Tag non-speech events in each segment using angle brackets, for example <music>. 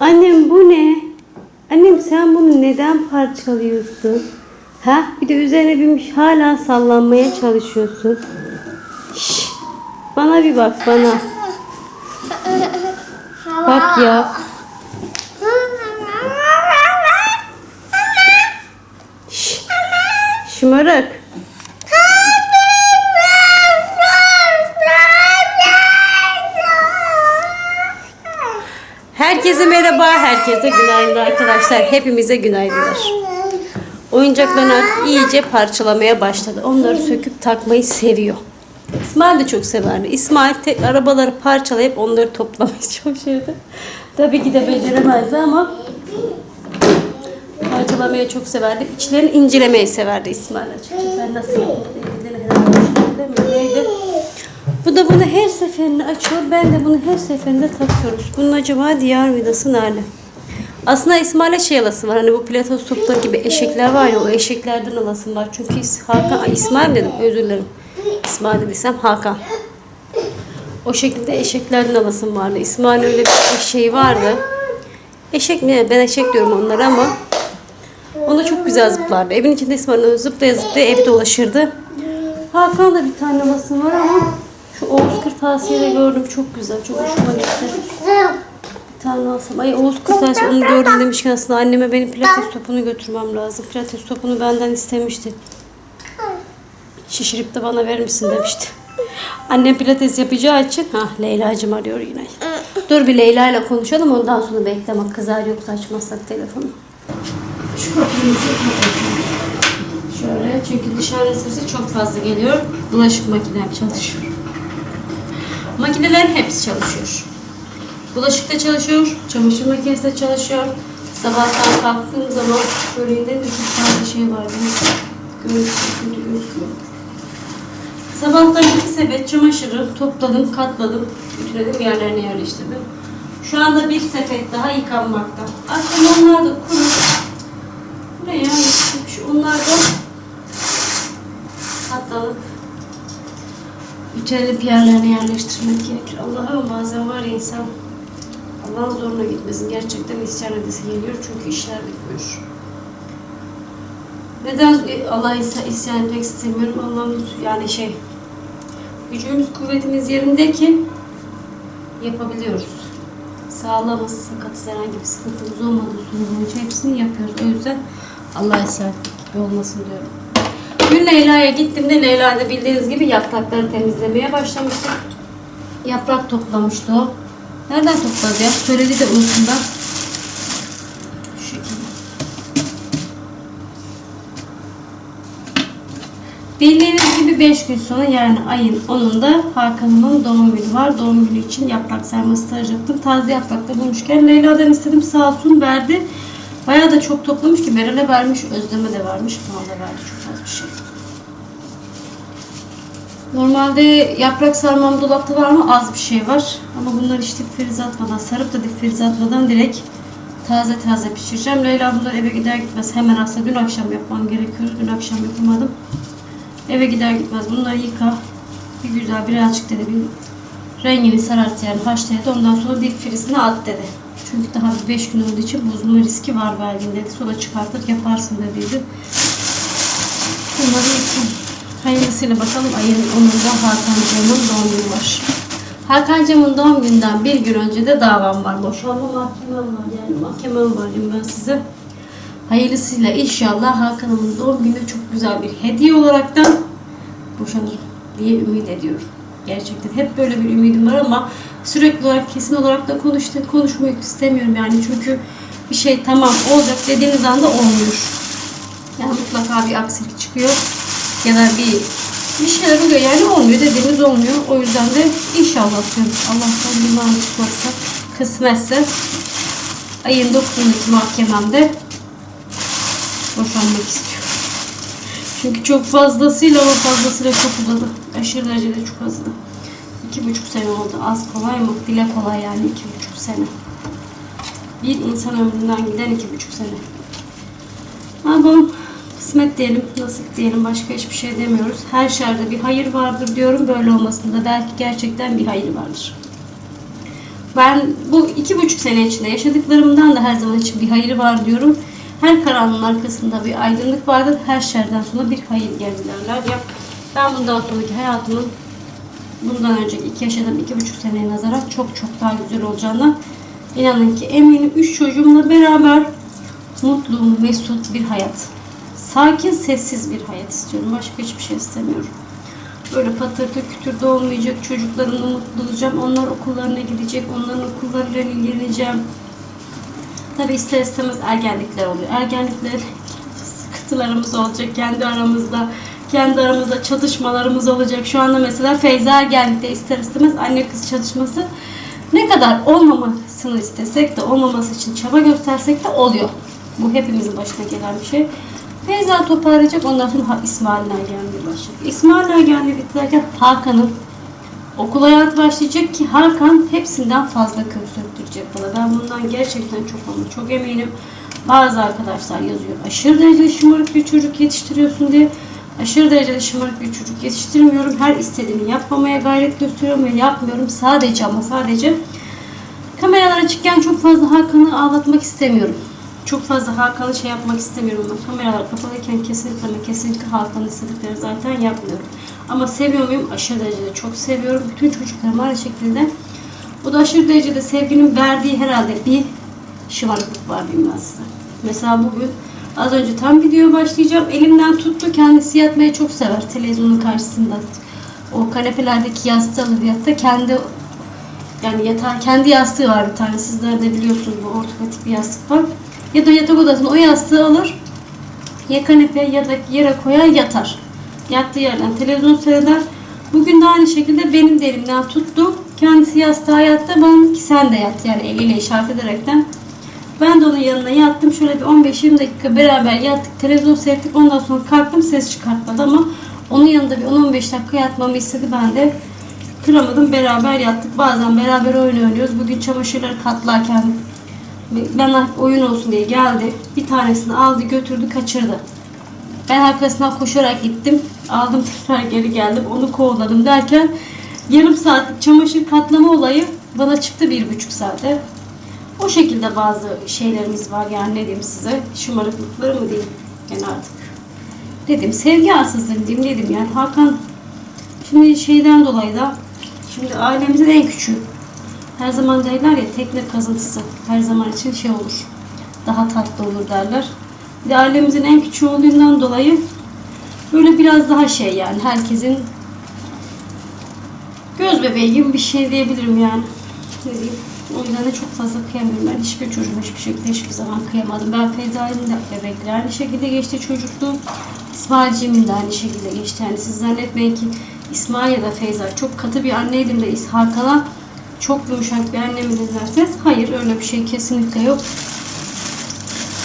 Annem bu ne? Annem sen bunu neden parçalıyorsun? Ha? Bir de üzerine binmiş hala sallanmaya çalışıyorsun. Şş, bana bir bak bana. Bak ya. Şş, şımarık. Herkese merhaba, herkese günaydın arkadaşlar. Hepimize günaydınlar. Oyuncaklarını artık iyice parçalamaya başladı. Onları söküp takmayı seviyor. İsmail de çok severdi. İsmail tek arabaları parçalayıp onları toplamayı <laughs> çok sevdi. Tabii ki de beceremezdi ama parçalamayı çok severdi. İçlerini incelemeyi severdi İsmail açıkçası. Ben nasıl mi? Neydi? Da bunu her seferinde açıyor. Ben de bunu her seferinde takıyoruz. Bunun acaba diğer vidası nerede? Aslında İsmail'e şey alası var. Hani bu plato topları gibi eşekler var ya o eşeklerden alasım var. Çünkü Hakan, İsmail dedim özür dilerim. İsmail dediysem Hakan. O şekilde eşeklerden alasım vardı. İsmail öyle bir şey vardı. Eşek mi? Ben eşek diyorum onlara ama Onda çok güzel zıplardı. Evin içinde İsmail zıplaya zıplaya evi dolaşırdı. Hakan da bir tane alasım var ama şu Oğuz Kırtasiye'de gördüm çok güzel. Çok hoşuma gitti. Bir tane alsam. Ay Oğuz Kırtasiye onu gördüm demişken aslında anneme benim pilates topunu götürmem lazım. Pilates topunu benden istemişti. Şişirip de bana verir misin demişti. Annem pilates yapacağı için ha Leyla'cım arıyor yine. Dur bir Leyla ile konuşalım ondan sonra bekle bak kızar yoksa açmazsak telefonu. Şu kapatalım. Şöyle çünkü dışarı sesi çok fazla geliyor. Bulaşık makinem çalışıyor. Makinelerin hepsi çalışıyor. Bulaşık da çalışıyor, çamaşır makinesi de çalışıyor. Sabahtan kalktığım zaman böyle de çok fazla şey var. Gözüküyor. Sabahtan iki sepet çamaşırı topladım, katladım, ütüledim, yerlerine yerleştirdim. Şu anda bir sepet daha yıkanmakta. Akşam onlar da kurur. Buraya yıkmış. Onlar da ütülenip yerlerine yerleştirmek gerekir. Allah'ım bazen var ya insan Allah'ın zoruna gitmesin. Gerçekten isyan edesi geliyor çünkü işler bitmiyor. Neden Allah'a isyan etmek istemiyorum? Allah'ın yani şey gücümüz kuvvetimiz yerinde ki yapabiliyoruz. Sağlamız, sakatız herhangi bir sıkıntımız olmadığı sürece hepsini yapıyoruz. O yüzden Allah'a isyan etmek gibi olmasın diyorum. Dün Leyla'ya gittiğimde Leyla da bildiğiniz gibi yaprakları temizlemeye başlamıştı. Yaprak toplamıştı o. Nereden topladı ya? Söyledi de şekilde. Bildiğiniz gibi 5 gün sonra yani ayın 10'unda Hakan'ımın doğum günü var. Doğum günü için yaprak sarması tarayacaktım. Taze yaprakta bulmuşken Leyla'dan istedim sağ olsun verdi. Bayağı da çok toplamış ki Meral'e vermiş, Özlem'e de vermiş. Bana da verdi çok az bir şey. Normalde yaprak sarmam dolapta var mı? Az bir şey var. Ama bunları işte dip frize atmadan, sarıp da dip frize atmadan direkt taze taze pişireceğim. Leyla bunlar eve gider gitmez hemen aslında dün akşam yapmam gerekiyordu. Dün akşam yapamadım. Eve gider gitmez bunları yıka. Bir güzel birazcık dedi bir rengini sarart yani haşlayıp ondan sonra dip frizine at dedi. Çünkü daha bir 5 gün olduğu için bozulma riski var belki dedi. Sonra çıkartır yaparsın dediydi. Bunları. Hayırlısıyla bakalım ayın 10'unda Hakan'cığımın doğum günü var. Hakan'cığımın doğum günden bir gün önce de davam var. Boşanma mahkemem var yani mahkemem var diyeyim ben size. Hayırlısıyla inşallah Hakan'ımın doğum günü çok güzel bir hediye olaraktan boşanırım diye ümit ediyorum. Gerçekten hep böyle bir ümidim var ama sürekli olarak kesin olarak da konuştu, konuşmak istemiyorum yani çünkü bir şey tamam olacak dediğiniz anda olmuyor. Yani mutlaka bir aksilik çıkıyor ya da bir bir şeyler oluyor yani olmuyor dediğimiz olmuyor. O yüzden de inşallah diyorum. Allah'tan liman çıkmazsa kısmetse ayın 9'undaki mahkememde boşanmak istiyorum. Çünkü çok fazlasıyla ama fazlasıyla çok uzadı. Aşırı derecede çok uzadı. İki buçuk sene oldu. Az kolay mı? Dile kolay yani iki buçuk sene. Bir insan ömründen giden iki buçuk sene. Ama kısmet diyelim, nasip diyelim. Başka hiçbir şey demiyoruz. Her şerde bir hayır vardır diyorum. Böyle olmasında belki gerçekten bir hayır vardır. Ben bu iki buçuk sene içinde yaşadıklarımdan da her zaman için bir hayır var diyorum. Her karanlığın arkasında bir aydınlık vardır. Her şerden sonra bir hayır gelir ya. Ben bundan sonraki hayatımın bundan önceki iki yaşadığım iki buçuk seneye nazaran çok çok daha güzel olacağına inanın ki eminim. Üç çocuğumla beraber mutlu, mesut bir hayat. Sakin, sessiz bir hayat istiyorum. Başka hiçbir şey istemiyorum. Böyle patırtı kütür de olmayacak. Çocuklarımla mutlu olacağım. Onlar okullarına gidecek. Onların okullarıyla ilgileneceğim. Tabi ister istemez ergenlikler oluyor. Ergenlikler sıkıntılarımız olacak kendi aramızda. Kendi aramızda çatışmalarımız olacak. Şu anda mesela Feyza ergenlikte ister istemez anne kız çatışması ne kadar olmamasını istesek de olmaması için çaba göstersek de oluyor. Bu hepimizin başına gelen bir şey. Feyza toparlayacak ondan sonra ha, İsmail'in ergenliği başlayacak. İsmail'in ergenliği biterken Hakan'ın okul hayatı başlayacak ki Hakan hepsinden fazla kök söktürecek bana. Ben bundan gerçekten çok ama çok eminim. Bazı arkadaşlar yazıyor. Aşırı derecede şımarık bir çocuk yetiştiriyorsun diye. Aşırı derecede şımarık bir çocuk yetiştirmiyorum. Her istediğini yapmamaya gayret gösteriyorum ve yapmıyorum. Sadece ama sadece kameralar açıkken çok fazla Hakan'ı ağlatmak istemiyorum. Çok fazla Hakan'ı şey yapmak istemiyorum kameralar kapalıyken kesinlikle ama kesinlikle Hakan'ın istedikleri zaten yapmıyorum. Ama seviyor muyum? Aşırı derecede çok seviyorum. Bütün çocuklarım aynı şekilde. Bu da aşırı derecede sevginin verdiği herhalde bir şımarıklık var ben size. Mesela bugün az önce tam video başlayacağım. Elimden tuttu. Kendisi yatmayı çok sever televizyonun karşısında. O kanepelerdeki yastığı yatta kendi yani yatağı, kendi yastığı var bir tane. Sizler de biliyorsunuz bu ortopedik bir yastık var. Ya da yatak odasına o yastığı alır. Ya kanepeye ya da yere koyar yatar. Yattığı yerden televizyon seyreder. Bugün de aynı şekilde benim de elimden tuttu. Kendisi yastığa yattı. Dedi ki sen de yat. Yani eliyle işaret ederekten. Ben de onun yanına yattım. Şöyle bir 15-20 dakika beraber yattık. Televizyon seyrettik. Ondan sonra kalktım. Ses çıkartmadı ama onun yanında bir 10-15 dakika yatmamı istedi. Ben de kıramadım. Beraber yattık. Bazen beraber oyun oynuyoruz. Bugün çamaşırları katlarken bana oyun olsun diye geldi. Bir tanesini aldı, götürdü, kaçırdı. Ben arkasından koşarak gittim. Aldım <laughs> tekrar geri geldim. Onu kovaladım derken yarım saatlik çamaşır katlama olayı bana çıktı bir buçuk saate. O şekilde bazı şeylerimiz var yani ne diyeyim size. Şımarıklıkları mı diyeyim yani artık. Dedim sevgi arsızlığım diyeyim dedim yani Hakan şimdi şeyden dolayı da şimdi ailemizin en küçüğü. Her zaman derler ya tekne kazıntısı her zaman için şey olur. Daha tatlı olur derler. Bir de ailemizin en küçüğü olduğundan dolayı böyle biraz daha şey yani herkesin göz bebeği gibi bir şey diyebilirim yani. Ne. O yüzden de çok fazla kıyamıyorum. Ben hiçbir çocuğuma hiçbir şekilde hiçbir zaman kıyamadım. Ben Feyza'nın da bebekleri aynı şekilde geçti çocukluğum. İsmail'cimin de aynı şekilde geçti. Yani siz zannetmeyin ki İsmail ya da Feyza çok katı bir anneydim de Hakan'a çok yumuşak bir anne mi derseniz hayır öyle bir şey kesinlikle yok.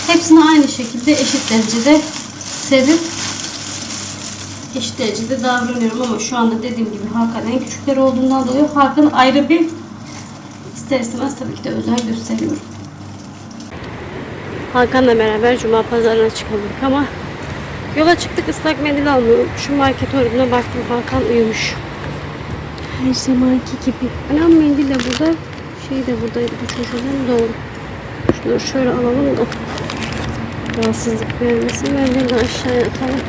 Hepsini aynı şekilde eşit derecede sevip eşit derecede davranıyorum ama şu anda dediğim gibi Hakan en küçükleri olduğundan dolayı Hakan ayrı bir ister istemez tabii ki de özen gösteriyorum. Hakan'la beraber Cuma pazarına çıkalım ama yola çıktık ıslak mendil almıyorum. Şu market orada baktım Hakan uyumuş. Her zamanki gibi. Anam mendil de burada. Şey de buradaydı bu çocuğun doğru. Şunları şöyle alalım da rahatsızlık vermesin. Ben de aşağıya atalım.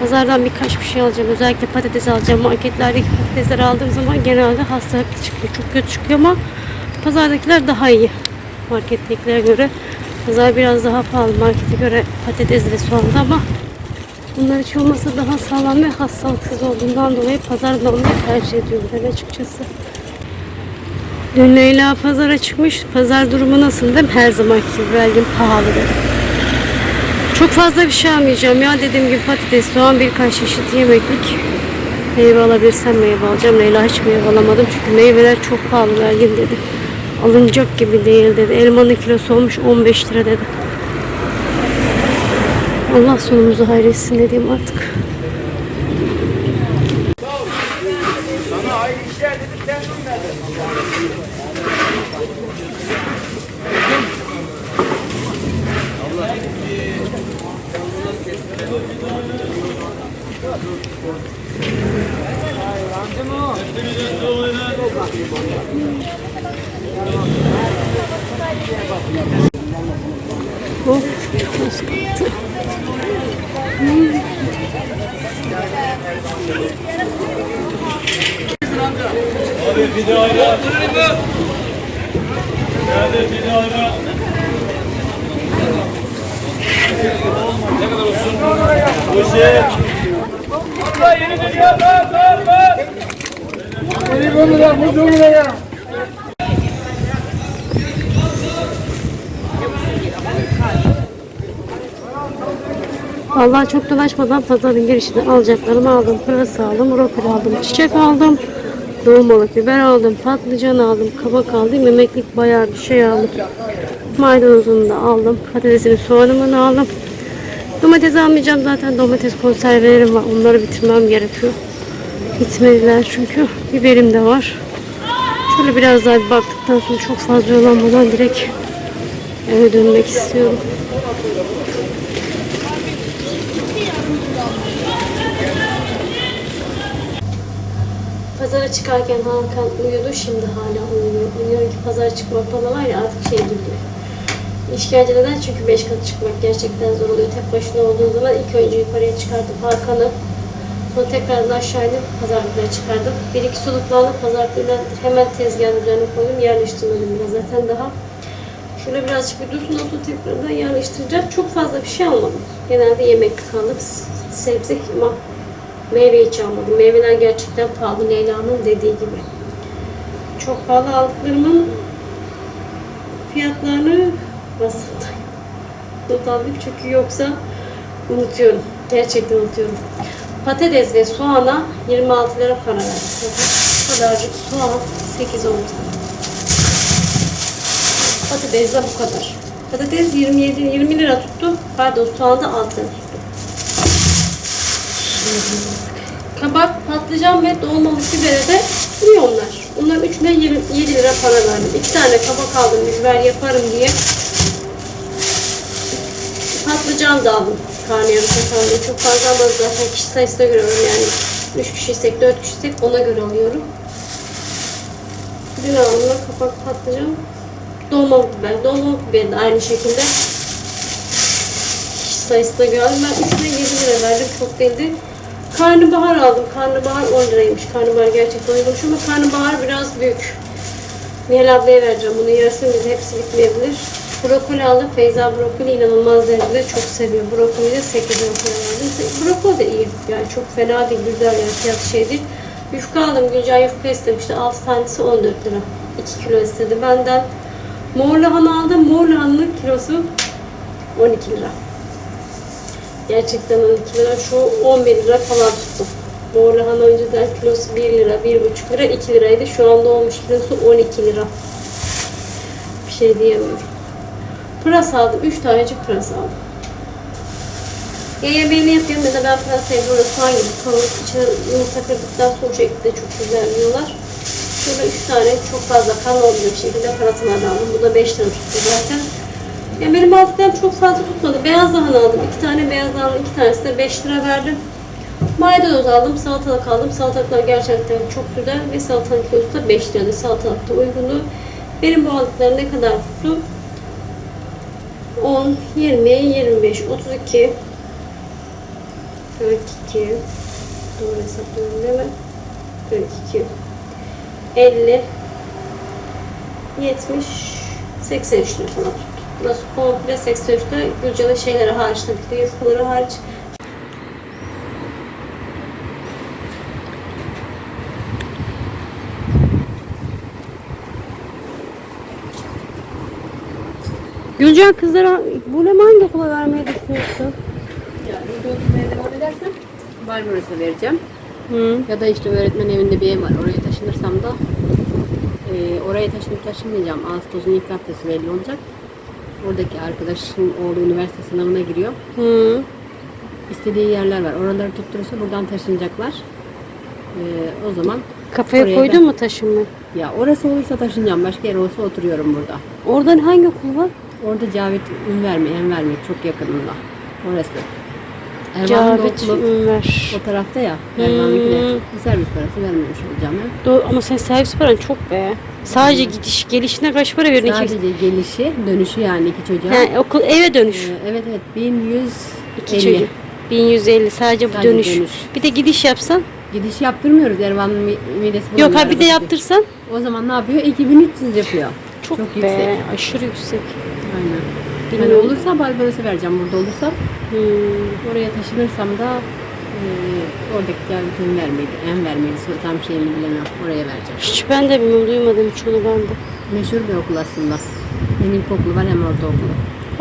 Pazardan birkaç bir şey alacağım. Özellikle patates alacağım. Marketlerdeki patatesleri aldığım zaman genelde hastalıklı çıkıyor. Çok kötü çıkıyor ama pazardakiler daha iyi. Markettekilere göre. Pazar biraz daha pahalı markete göre patates ve soğanda ama bunlar hiç olmasa daha sağlam ve hastalıksız olduğundan dolayı pazardan almayı tercih ediyorum ben açıkçası. Dün Leyla pazara çıkmış. Pazar durumu nasıl dedim. Her zamanki gibi verdim pahalı dedim. Çok fazla bir şey almayacağım ya. Dediğim gibi patates, soğan, birkaç çeşit yemeklik. Meyve alabilirsem meyve alacağım. Leyla hiç meyve alamadım. Çünkü meyveler çok pahalı vergin dedi. Alınacak gibi değil dedi. Elmanın kilosu olmuş 15 lira dedi. Allah sonumuzu hayretsin dediğim artık. Sana ayrı işler. Abi bir de ayda. Geldi bir de ayda. Ne kadar olsun? Bu şey. Burada yeni dünya. Ver ver ver. Yeni dünya. Bu dünya. Vallahi çok dolaşmadan pazarın girişine alacaklarımı aldım. Pırasa aldım, brokoli aldım, çiçek aldım. Dolmalık biber aldım, patlıcan aldım, kabak aldım, yemeklik bayağı bir şey aldım. Maydanozunu da aldım, patatesini, soğanımı aldım. Domates almayacağım zaten domates konservelerim var. Onları bitirmem gerekiyor. Bitmediler çünkü. Biberim de var. Şöyle biraz daha bir baktıktan sonra çok fazla yolanmadan direkt eve dönmek istiyorum. Pazara çıkarken Hakan uyudu. Şimdi hala uyuyor. Uyuyor ki pazara çıkmak bana var ya artık şey gibi. İşkence neden? Çünkü beş kat çıkmak gerçekten zor oluyor. Tek başına olduğun zaman ilk önce yukarıya çıkardım Hakan'ı. Sonra tekrardan aşağı inip pazarlıklara çıkardım. Bir iki soluklandı pazarlıklarına hemen tezgahın üzerine koydum. Yerleştirmedim bile zaten daha. Şöyle birazcık bir dursun olsun tekrardan yerleştireceğim. Çok fazla bir şey almadım. Genelde yemeklik aldık. S- Sebze meyve hiç almadım. Meyveler gerçekten pahalı Leyla'nın dediği gibi. Çok pahalı aldıklarımın fiyatlarını basında not çünkü yoksa unutuyorum. Gerçekten unutuyorum. Patates ve soğana 26 lira para verdim. Bu kadarcık soğan 8-10 lira. Patates de bu kadar. Patates 27 20 lira tuttu. Pardon soğan da 6 lira tuttu. Kabak, patlıcan ve dolmalık bibere de iyi onlar. Bunların üçüne 20 7 lira para verdim. İki tane kabak aldım biber yaparım diye. Patlıcan da aldım. Karnıyarık yaparım diye. Çok fazla ama zaten kişi sayısına göre alıyorum yani. 3 kişiysek 4 kişiysek ona göre alıyorum. Dün aldım kabak, patlıcan, dolmalık biber. Dolmalık biber de aynı şekilde kişi sayısına göre aldım. Ben 3'üne 7 lira verdim. Çok değildi. Karnabahar aldım. Karnabahar 10 liraymış. Karnabahar gerçekten uygunmuş ama karnabahar biraz büyük. Nihal ablaya vereceğim bunu. Yarısını bize hepsi bitmeyebilir. Brokoli aldım. Feyza brokoli inanılmaz derecede çok seviyor. Brokoli de 8 brokoli verdim. Brokoli de iyi. Yani çok fena değil. Güzel yani fiyat şey değil. Yufka aldım. Gülcan yufka istemişti. 6 tanesi 14 lira. 2 kilo istedi benden. Mor lahana aldım. Mor lahananın kilosu 12 lira. Gerçekten 12 lira. Şu 11 lira falan tuttu. Mor lahana önceden kilosu 1 lira, 1,5 lira, 2 liraydı. Şu anda olmuş kilosu 12 lira. Bir şey diyemiyorum. Pırasa aldım. 3 tanecik pırasa aldım. Ya yemeğini yapıyorum ya da ben pırasayı böyle soğan gibi kavurup içine yumurta kırdıktan sonra şekilde çok güzel yiyorlar. Şöyle 3 tane çok fazla kan bir şekilde pırasalardan aldım. Bu da 5 lira tuttu zaten. Ya benim aldıklarım çok fazla tutmadı. Beyaz lahana aldım. 2 tane beyaz lahana, 2 tanesi de 5 lira verdim. Maydanoz aldım, salatalık aldım. Salatalıklar gerçekten çok güzel ve salatalık kilosu da 5 lirada. Salatalık da uygundu. Benim bu aldıklarım ne kadar tuttu? 10, 20, 25, 32, 42, doğru hesaplıyorum değil mi? 42, 50, 70, 83 lira falan tuttu. Burası komple 83 lira. Gülcan'ın şeyleri hariç de yufkaları hariç. Gülcan kızlara bu ne hangi okula vermeyi düşünüyorsun? Yani götürmeye devam edersem Barbaros'a vereceğim. Hı. Ya da işte öğretmen evinde bir ev var. Oraya taşınırsam da e, oraya taşınıp taşınmayacağım. Ağustos'un ilk haftası belli olacak. Oradaki arkadaşın oğlu üniversite sınavına giriyor. Hı. İstediği yerler var. Oraları tutturursa buradan taşınacaklar. E, o zaman Kafaya oraya koydun ben- mu taşınmayı? Ya orası olursa taşınacağım. Başka yer olsa oturuyorum burada. Oradan hangi okul var? Orada Cavit Ünvermi, Envermi çok yakınında. Orası. Cavit Ünver. o tarafta ya. Hmm. servis parası vermemiş olacağım. ya. Doğru, ama sen servis paran çok be. Sadece gidiş gelişine kaç para verdin? Sadece gelişi, dönüşü yani iki çocuğa. He, okul eve dönüş. Ee, evet evet 1150. İki çocuk. 1150 sadece bu Sadece dönüş. dönüş. Bir de gidiş yapsan Gidiş yaptırmıyoruz mi- midesi Yok ha bir de yaptırsan. O zaman ne yapıyor? 2300 yapıyor. Çok, Çok be, yüksek. aşırı yüksek. Aynen. Bilmiyorum. olursa balkonesi vereceğim burada olursam. Hmm. Oraya taşınırsam da e, oradaki devletin vermeydi. En vermeydi. so- Tam şeyini bilemiyorum. Oraya vereceğim. Hiç ben de bilmiyorum, duymadım hiç onu ben de. Meşhur bir okul aslında. Hem ilkokulu var hem ortaokulu.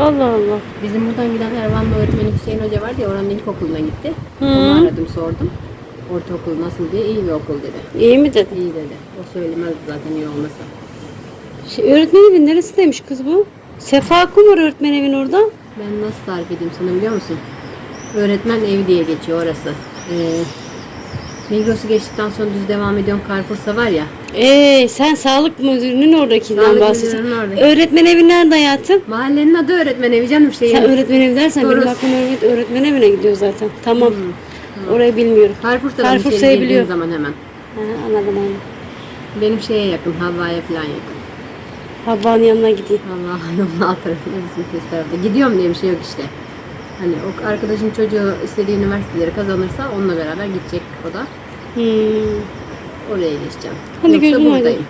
Allah Allah. Bizim buradan giden Ervanlı öğretmeni Hüseyin Hoca vardı ya oranın ilkokuluna gitti. Hı. Onu aradım sordum. Ortaokul nasıl diye iyi bir okul dedi. İyi mi dedi? İyi dedi. O söylemezdi zaten iyi olmasa. Şey, öğretmen evin neresindeymiş kız bu? Sefa Kumar öğretmen evin orada. Ben nasıl tarif edeyim sana biliyor musun? Öğretmen evi diye geçiyor orası. Ee, Migros'u geçtikten sonra düz devam ediyorum. Carrefour'sa var ya. Ee, sen sağlık müdürünün oradakinden Sağlık bahsediyorsun. müdürünün oradaki. Öğretmen evi nerede hayatım? Mahallenin adı öğretmen evi canım şey. Sen öğretmen evi dersen benim Doğru. aklım öğret- öğretmen evine gidiyor zaten. Tamam. Orayı bilmiyorum. Carrefour'sa ben Carrefour'sa'yı içeri girdiğim biliyorum. zaman hemen. Ha, anladım anladım. Benim şeye yakın, Havva'ya falan yakın. Havva'nın yanına gideyim. Allah tarafında bizim kız tarafta. Gidiyorum diye bir şey yok işte. Hani o arkadaşın çocuğu istediği üniversiteleri kazanırsa onunla beraber gidecek o da. Hmm. Oraya geçeceğim. Hadi Yoksa gözüm buradayım. aydın.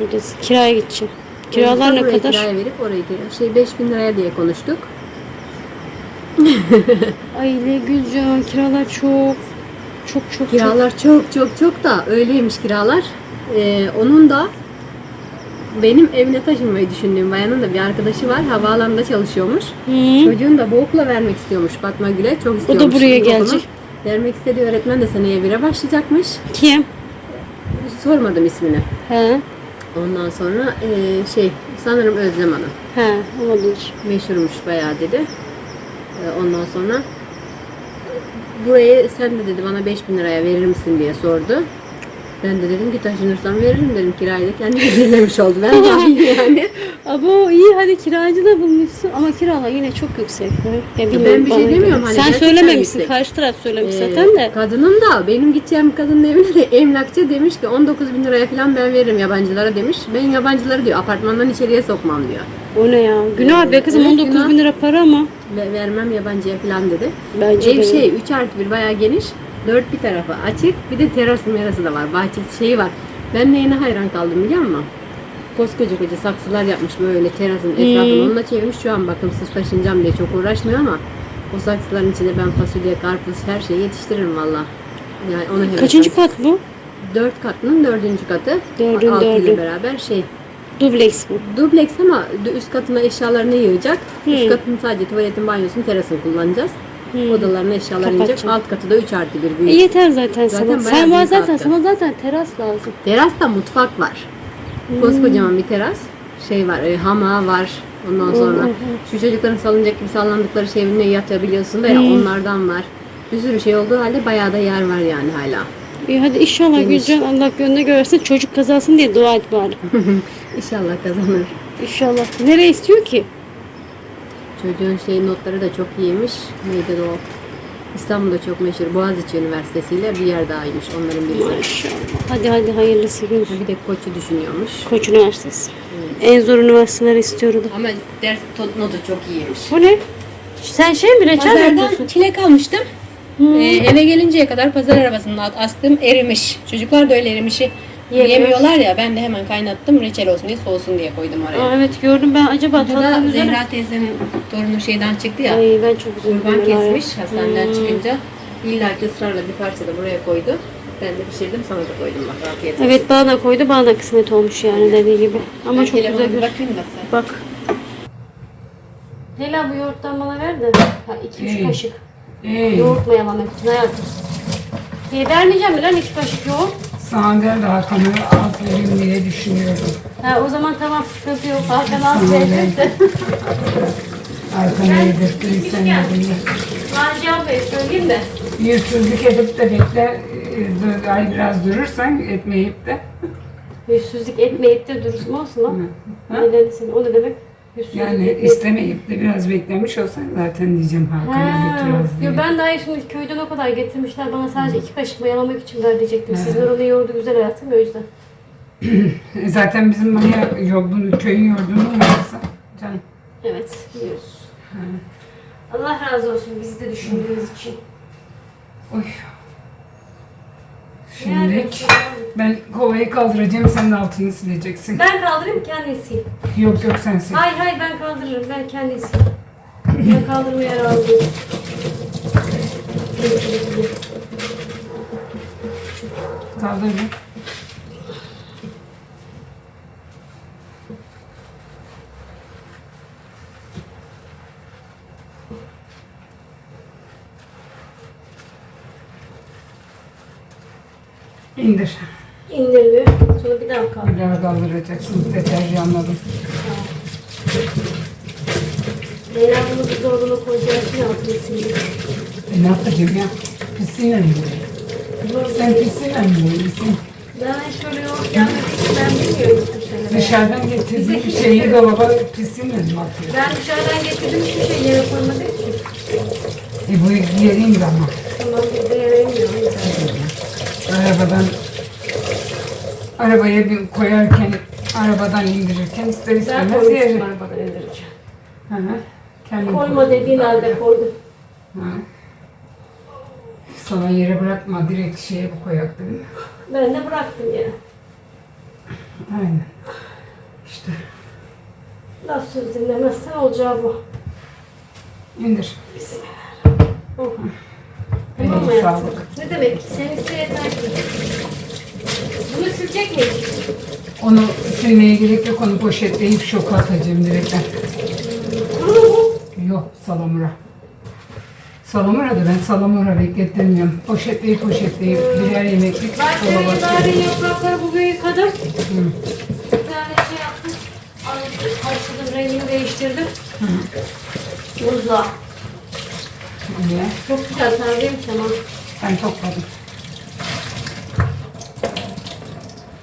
Buradasın. Kiraya gideceğim. Kiralar ne kadar? Kiraya verip oraya kiraya. Şey 5000 liraya diye konuştuk. <laughs> Ay ne Gülcan kiralar çok. Çok çok çok. Kiralar çok çok çok da öyleymiş kiralar. Ee, onun da benim evine taşınmayı düşündüğüm bayanın da bir arkadaşı var. Havaalanında çalışıyormuş. Hı. Çocuğunu da bu okula vermek istiyormuş Fatma Gül'e. Çok istiyormuş. buraya bu okulu. gelecek. Vermek istediği öğretmen de seneye bire başlayacakmış. Kim? Sormadım ismini. He. Ondan sonra eee, şey sanırım Özlem Hanım. He olabilir. Meşhurmuş bayağı dedi. Eee, ondan sonra burayı sen de dedi bana 5000 liraya verir misin diye sordu. Ben de dedim ki taşınırsam veririm dedim kirayı da kendi belirlemiş oldu. Ben dahil <laughs> yani. Abo iyi hadi kiracı da bulmuşsun ama kiralar yine çok yüksek. Ya bilmiyorum bir şey demiyorum, hani Sen söylememişsin. yüksek. Karşı taraf söylemiş Ee, zaten de. Kadının da benim gideceğim kadının evine de <laughs> emlakçı demiş ki 19 bin liraya falan ben veririm yabancılara demiş. Ben yabancıları diyor apartmandan içeriye sokmam diyor. O ne ya? Günah be kızım Evet, 19 günah. bin lira para ama. Ve vermem yabancıya falan dedi. Bence Ev de. şey 3 artı 1 bayağı geniş. Dört bir tarafı açık. Bir de terası merası da var. Bahçesi şeyi var. Ben neyine hayran kaldım biliyor musun? Koskoca koca saksılar yapmış böyle terasın etrafını onunla çevirmiş. Şu an bakımsız taşınacağım diye çok uğraşmıyor ama o saksıların içinde ben fasulye, karpuz her şeyi yetiştiririm valla. Yani ona Kaçıncı kat bu? Dört katının dördüncü katı. Dördün Altıyla dördü. beraber şey. Dubleks bu. Dubleks ama üst katına eşyalarını yığacak. Üst katın sadece tuvaletin, banyosunu, terasını kullanacağız. Odalarına eşyalar inecek. Kapatacağım. Alt katı da 3 artı 1 E büyük. yeter zaten, Zaten sana. Sen var zaten. hatta. Sana zaten teras lazım. Terasta mutfak var. Koskocaman bir teras. Şey var, e, hamağı var. Ondan sonra şu çocukların salınacak gibi sallandıkları şey evine yatabiliyorsun da ya onlardan var. Bir sürü şey olduğu halde bayağı da yer var yani hala. İyi hadi inşallah. Gülcan Allah gönlüne görsün çocuk kazansın diye dua et bari. <laughs> İnşallah kazanır. İnşallah. Nereye istiyor ki? Çocuğun şey notları da çok iyiymiş. Neydi o? İstanbul'da çok meşhur Boğaziçi Üniversitesi ile bir yer dahaymış onların birisi. Maşallah. Hadi hadi hayırlısı Gülcan. Bir de Koç'u düşünüyormuş. Koç Üniversitesi. En zor üniversiteler istiyordu. Ama ders notu çok iyiymiş. Bu ne? Sen şey mi reçel yapıyorsun? çilek almıştım. Ee, eve gelinceye kadar pazar arabasının astım erimiş. Çocuklar da öyle erimişi Yemiyor. yemiyorlar ya ben de hemen kaynattım reçel olsun diye soğusun diye koydum oraya. Aa, evet gördüm ben acaba tatlı güzel. mi? Zehra teyzenin torunu şeyden çıktı ya. Ay ben çok üzüldüm. Kurban kesmiş hastaneden çıkınca. İlla ki ısrarla bir parça da buraya koydu. Ben de pişirdim sana da koydum bak afiyet olsun. Evet bana da koydu bana da kısmet olmuş yani dediği gibi. Ama Ben çok güzel telefona bir gözüküyor. bakayım da sen. Bak. Hela bu yoğurttan bana ver de. Ha, iki üç kaşık. Yoğurt mayalamak için hayatım. İyi vermeyeceğim mi lan iki kaşık yoğurt? Sana da Hakan'ı az vereyim diye düşünüyorum. Ha, o zaman tamam sıkıntı yok. Hakan az verecekse. Hakan'ı yedirttiysen yedirme. Nacihan Bey söyleyeyim de. Yüzsüzlük edip de bekle, e, ay biraz durursan etmeyip de. Yüzsüzlük etmeyip de durursun olsun lan. Ne dedi sen? O ne demek? Yani istemeyip de biraz beklemiş olsan zaten diyeceğim Hakan'a Ha, götür az diye. yo ben daha şimdi köyden o kadar getirmişler bana sadece iki kaşık mayalamak için ver diyecektim. Sizler onu yoğurdu güzel hayatım o yüzden. <clears throat> Zaten bizim maya yolunu, köyün yordunu varsa canım. Evet biliyoruz. Allah razı olsun bizi de düşündüğünüz için. Oy. Şimdi ben kovayı kaldıracağım sen de altını sileceksin. Ben kaldırayım kendisi. Yok yok sen sil. Hayır hayır ben kaldırırım. Ben kendisi. Ben kaldırmaya razıyım. Kaldır bir. İndir. İndirdi. Sonra bir daha kaldır. Bir daha kaldıracaksın. Deterjanladım. Leyla bunu buzdolabına koyacağı için altını. E ne yapacağım ya? Pisliğine mi böyle? Sen pisliğine mi böylesin? Ben şöyle yoğurt gelmediği için ben bilmiyorum bu şeyleri. Dışarıdan getirdiğin şeyi dolaba pisliğine mi atıyor? Ben dışarıdan getirdim hiçbir şey yere koymadım ki. E bu yeriyim ama. Tamam biz de yere inmiyor. Arabadan arabaya bir koyarken arabadan indirirken ister Ben istemez koymuştum yeri. arabadan indireceğim. Hı hı. Kendin Koyma dediğin halde koydum. koy. Hı. Sana yere bırakma direkt şeye bu koyak dedim. Ben de bıraktım yere. Aynen. İşte Laf söz dinlemezsen olacağı bu. indir. Oh. Eline Tamam mı hayatım? sağlık. Ne demek? Sen iste yeter ki. Bunu sürecek miyiz? Onu silmeye gerek yok. Onu poşetleyip şoka atacağım direkten. Kuru mu? Yok salamura. Salamura da ben salamura beklettirmiyorum. Poşetleyip poşetleyip birer yemeklik Ben senin dolaba koyuyorum. yaprakları bugün yıkadım. Hı. Bir tane şey yaptım. Açtım, rengini değiştirdim. Buzla. Niye? Çok güzel tazeymiş ama. Ben topladım.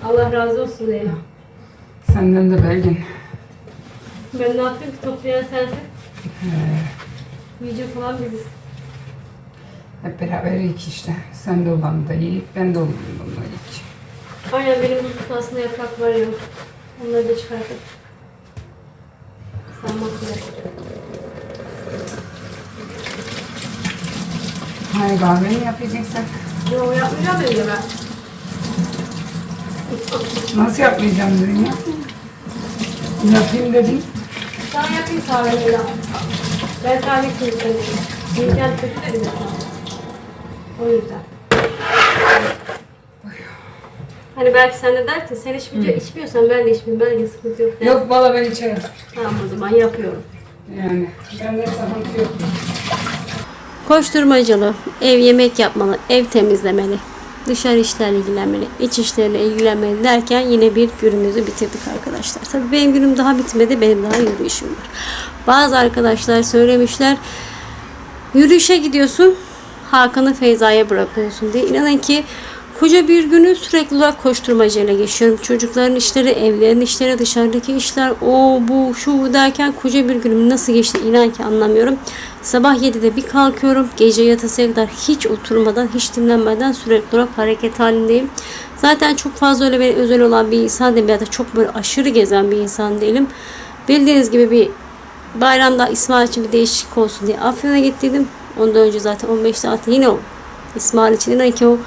Allah razı olsun Leyla. Senden de Belgin. Ben ne yapayım ki toplayan sensin. Yiyecek olan biziz. Hep beraber yiyik işte. Sen de olanı da yiyip ben de olanı da yiyik. Aynen benim buzlukta aslında yaprak var ya. Onları da çıkartıp. Sarmak lazım. Hayır kahve mi yapacaksın? Yo yapmayacağım dedim ben. Nasıl yapmayacağım dedin ya? Yapayım dedim. Sana yapayım kahve Leyla. Ben kahve keyifleniyorum. Midem kötü de bir de. O yüzden. Hani belki sen de der ki sen içmeyecek, içmiyorsan ben de içmeyeyim. Belki sıkıntı yok. Yok valla ben içerim. Tamam o zaman yapıyorum. Yani bende sıkıntı yok. Koşturmacalı, ev yemek yapmalı, ev temizlemeli, dışarı işlerle ilgilenmeli, iç işlerle ilgilenmeli derken yine bir günümüzü bitirdik arkadaşlar. Tabii benim günüm daha bitmedi, benim daha yürüyüşüm var. Bazı arkadaşlar söylemişler, yürüyüşe gidiyorsun, Hakan'ı Feyza'ya bırakıyorsun diye. İnanın ki koca bir günü sürekli olarak koşturmacayla geçiyorum. Çocukların işleri, evlerin işleri, dışarıdaki işler, o bu şu derken koca bir günüm nasıl geçti inan ki anlamıyorum. Sabah 7'de bir kalkıyorum. Gece yatasıya kadar hiç oturmadan, hiç dinlenmeden sürekli olarak hareket halindeyim. Zaten çok fazla öyle bir özel olan bir insan değilim ya da çok böyle aşırı gezen bir insan değilim. Bildiğiniz gibi bir bayramda İsmail için bir değişiklik olsun diye Afyon'a gittiydim. Ondan önce zaten 15 saat yine o İsmail için inan ki o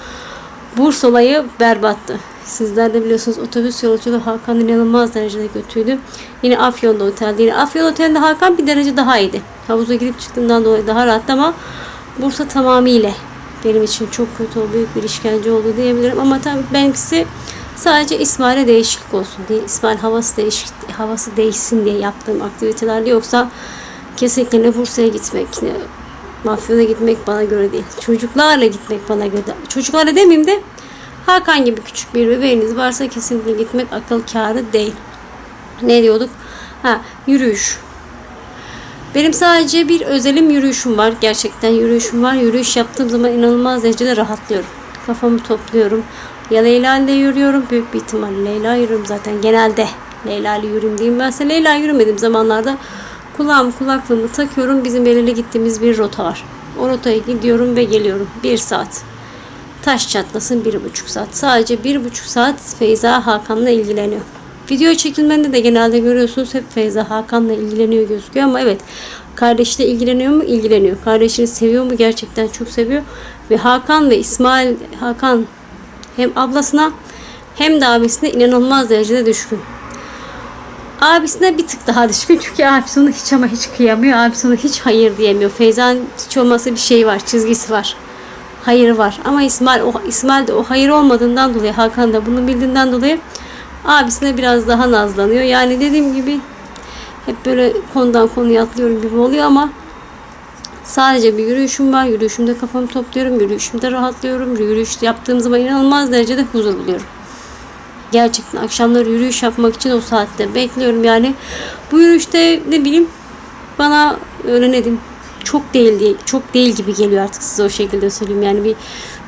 Burs olayı berbattı. Sizler de biliyorsunuz otobüs yolculuğu Hakan inanılmaz derecede kötüydü. Yine Afyon'da otelde. Yine Afyon otelinde Hakan bir derece daha iyiydi. Havuza girip çıktığından dolayı daha rahattı ama Bursa tamamıyla benim için çok kötü oldu. Büyük bir işkence oldu diyebilirim. Ama tabii benimkisi sadece İsmail'e değişiklik olsun diye. İsmail havası değişik, havası değişsin diye yaptığım aktivitelerdi. Yoksa kesinlikle ne Bursa'ya gitmek ne Mafyona gitmek bana göre değil. Çocuklarla gitmek bana göre. Çocuklarla demeyeyim de Hakan gibi küçük bir bebeğiniz varsa kesinlikle gitmek akıl kârı değil. Ne diyorduk? Ha, yürüyüş. Benim sadece bir özelim yürüyüşüm var. Gerçekten yürüyüşüm var. Yürüyüş yaptığım zaman inanılmaz derecede rahatlıyorum. Kafamı topluyorum. Ya Leyla ile yürüyorum. Büyük bir ihtimalle Leyla yürüyorum zaten. Genelde Leyla ile yürüyüm diyeyim. Ben Leyla yürümediğim zamanlarda kulağım kulaklığımı takıyorum. Bizim belirli gittiğimiz bir rota var. O rotaya gidiyorum ve geliyorum. Bir saat. Taş çatlasın bir buçuk saat. Sadece bir buçuk saat Feyza Hakan'la ilgileniyor. Video çekilmende de genelde görüyorsunuz hep Feyza Hakan'la ilgileniyor gözüküyor ama evet kardeşiyle ilgileniyor mu? İlgileniyor. Kardeşini seviyor mu? Gerçekten çok seviyor. Ve Hakan ve İsmail Hakan Hem ablasına hem de abisine inanılmaz derecede düşkün. Abisine bir tık daha düşkün <laughs> çünkü abisi onu hiç ama hiç kıyamıyor. Abisi ona hiç hayır diyemiyor. Feyza'nın hiç olmazsa bir şey var, çizgisi var. Hayır var. Ama İsmail, o, İsmail de o hayır olmadığından dolayı, Hakan da bunu bildiğinden dolayı abisine biraz daha nazlanıyor. Yani dediğim gibi hep böyle konudan konuya atlıyorum gibi oluyor ama sadece bir yürüyüşüm var. Yürüyüşümde kafamı topluyorum. Yürüyüşümde rahatlıyorum. Yürüyüş yaptığım zaman inanılmaz derecede huzur buluyorum. Gerçekten akşamları yürüyüş yapmak için o saatte bekliyorum. Yani bu yürüyüşte ne bileyim bana öyle ne diyeyim çok değil değil çok değil gibi geliyor artık size o şekilde söyleyeyim. Yani bir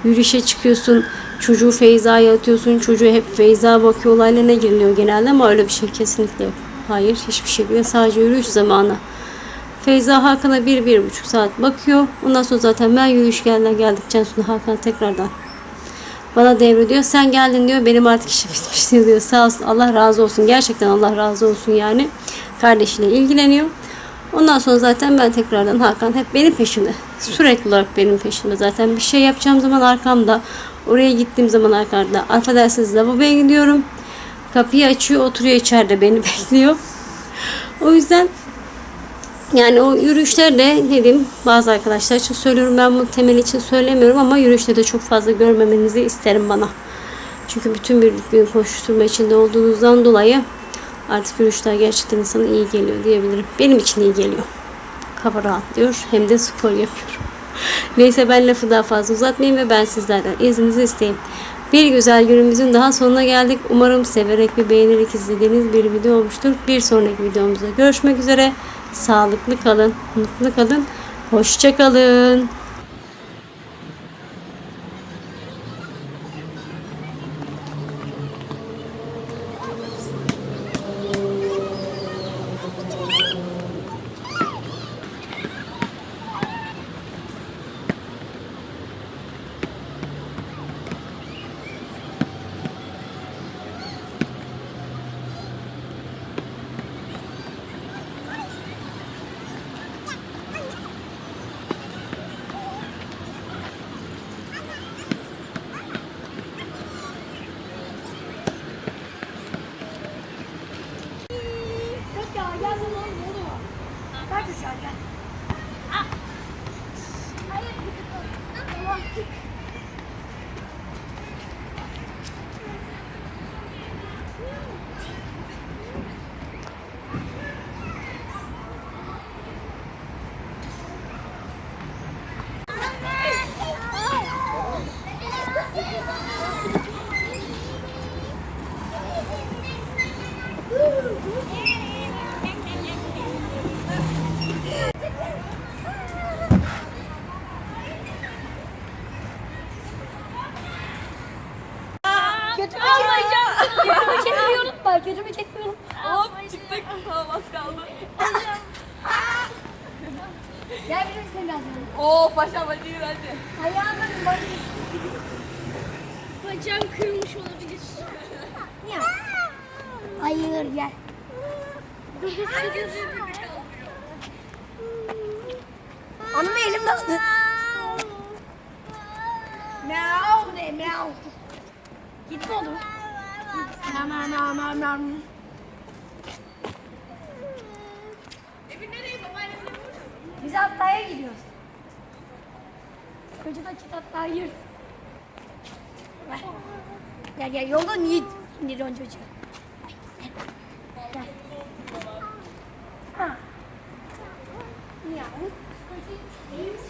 yürüyüşe çıkıyorsun çocuğu Feyza'ya atıyorsun çocuğu hep Feyza bakıyor olaylarına giriliyor genelde ama öyle bir şey kesinlikle yok. Hayır hiçbir şey yok. Sadece yürüyüş zamanı. Feyza Hakan'a bir, bir buçuk saat bakıyor. Ondan sonra zaten ben yürüyüş gelden geldikten sonra Hakan tekrardan bana devrediyor. Sen geldin diyor. Benim artık işim bitmişti <laughs> diyor. Sağ olsun. Allah razı olsun. Gerçekten Allah razı olsun yani. Kardeşiyle ilgileniyor. Ondan sonra zaten ben tekrardan Hakan hep benim peşimde. Sürekli olarak benim peşimde. Zaten bir şey yapacağım zaman arkamda. Oraya gittiğim zaman arkamda. Affedersiniz lavaboya gidiyorum. Kapıyı açıyor oturuyor içeride beni <laughs> bekliyor. O yüzden yani o yürüyüşlerde dedim bazı arkadaşlar için söylüyorum ben bunu temel için söylemiyorum ama yürüyüşte de çok fazla görmemenizi isterim bana. Çünkü bütün bir gün koşturma içinde olduğunuzdan dolayı artık yürüyüşler gerçekten insana iyi geliyor diyebilirim. Benim için iyi geliyor. Kafa rahatlıyor hem de spor yapıyorum. <laughs> Neyse ben lafı daha fazla uzatmayayım ve ben sizlerden izninizi isteyeyim. Bir güzel günümüzün daha sonuna geldik. Umarım severek ve beğenerek izlediğiniz bir video olmuştur. Bir sonraki videomuzda görüşmek üzere. Sağlıklı kalın, mutlu kalın, hoşça kalın. Yok ya gelsin oğlum ne oluyor? Ver çocuğa gel. Ah. Hayır bir tık Tamam. Götümü çekmiyorum. Götümü çekmiyorum. Bak götümü çekmiyorum. Hop çıktık. Tamam az kaldı. Gel bir de seni lazım. Oo paşam hadi yürü hadi. Ayağımın bacı. Bacağım kırılmış olabilir. Ya. Hayır gel. Dur dur dur dur. dur. Anam elimde aldı. Miau de miau. Gitme oğlum. Miau miau miau miau Biz Hatta'ya gidiyoruz. Hatta'ya yürü. Ver. Gel gel yolda niye indiriyorsun çocuğu? Gel. Ha. Misin?